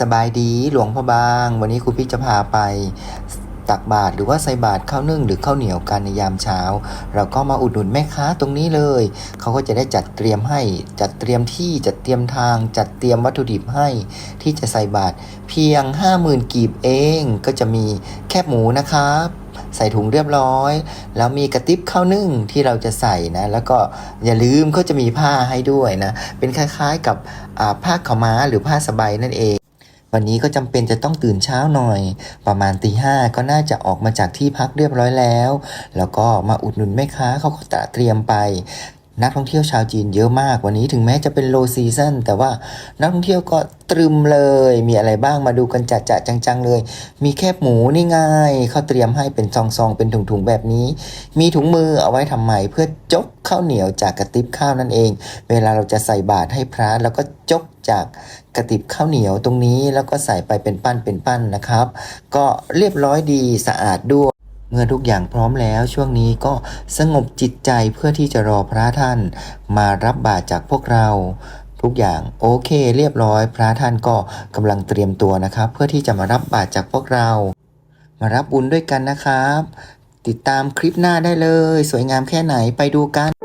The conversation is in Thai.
สบายดีหลวงพ่อบาง วันนี้ครูพี่จะพาไปตักบาตรหรือว่าใส่บาตรข้าวนึ่งหรือข้าวเหนียวกันในยามเช้า เราก็มาอุดหนุนแม่ค้าตรงนี้เลย เขาก็จะได้จัดเตรียมให้จัดเตรียมที่จัดเตรียมทาง จัดเตรียมวัตถุดิบให้ ที่จะใส่บาตรเพียง 50,000กีบเองก็จะมีแคบหมูนะครับใส่ถุงเรียบร้อย แล้วมีกระติบข้าวนึ่งที่เราจะใส่นะ แล้วก็อย่าลืมเขาจะมีผ้าให้ด้วยนะ เป็นคล้ายๆกับผ้าขาวม้าหรือผ้าสบายนั่นเอง วันนี้ก็จำเป็นจะต้องตื่นเช้าหน่อย ประมาณตีห้าก็น่าจะออกมาจากที่พักเรียบร้อยแล้ว แล้วก็มาอุดหนุนแม่ค้าเขาก็เตรียมไป นักท่องเที่ยวชาวจีนเยอะมากวันนี้ถึงแม้จะเป็น low season แต่ว่านักท่องเที่ยวก็ตรึมเลย มีอะไรบ้างมาดูกันจัดจะจังๆเลย มีแคบหมูนี่ไงเขาเตรียมให้เป็นซองๆเป็นถุงๆแบบนี้ มีถุงมือเอาไว้ทำไมเพื่อจกข้าวเหนียวจากกระติบข้าวนั่นเอง เวลาเราจะใส่บาตรให้พระแล้วก็จกจากกระติบข้าวเหนียวตรงนี้แล้วก็ใส่ไปเป็นปั้นเป็นปั้นนะครับ ก็เรียบร้อยดีสะอาดด้วย เมื่อทุกอย่างพร้อมแล้วช่วงนี้ก็สงบจิตใจเพื่อที่จะรอพระท่านมารับบาตรจากพวกเรา ทุกอย่างโอเคเรียบร้อย พระท่านก็กำลังเตรียมตัวนะครับ เพื่อที่จะมารับบาตรจากพวกเรา มารับบุญด้วยกันนะครับ ติดตามคลิปหน้าได้เลย สวยงามแค่ไหนไปดูกัน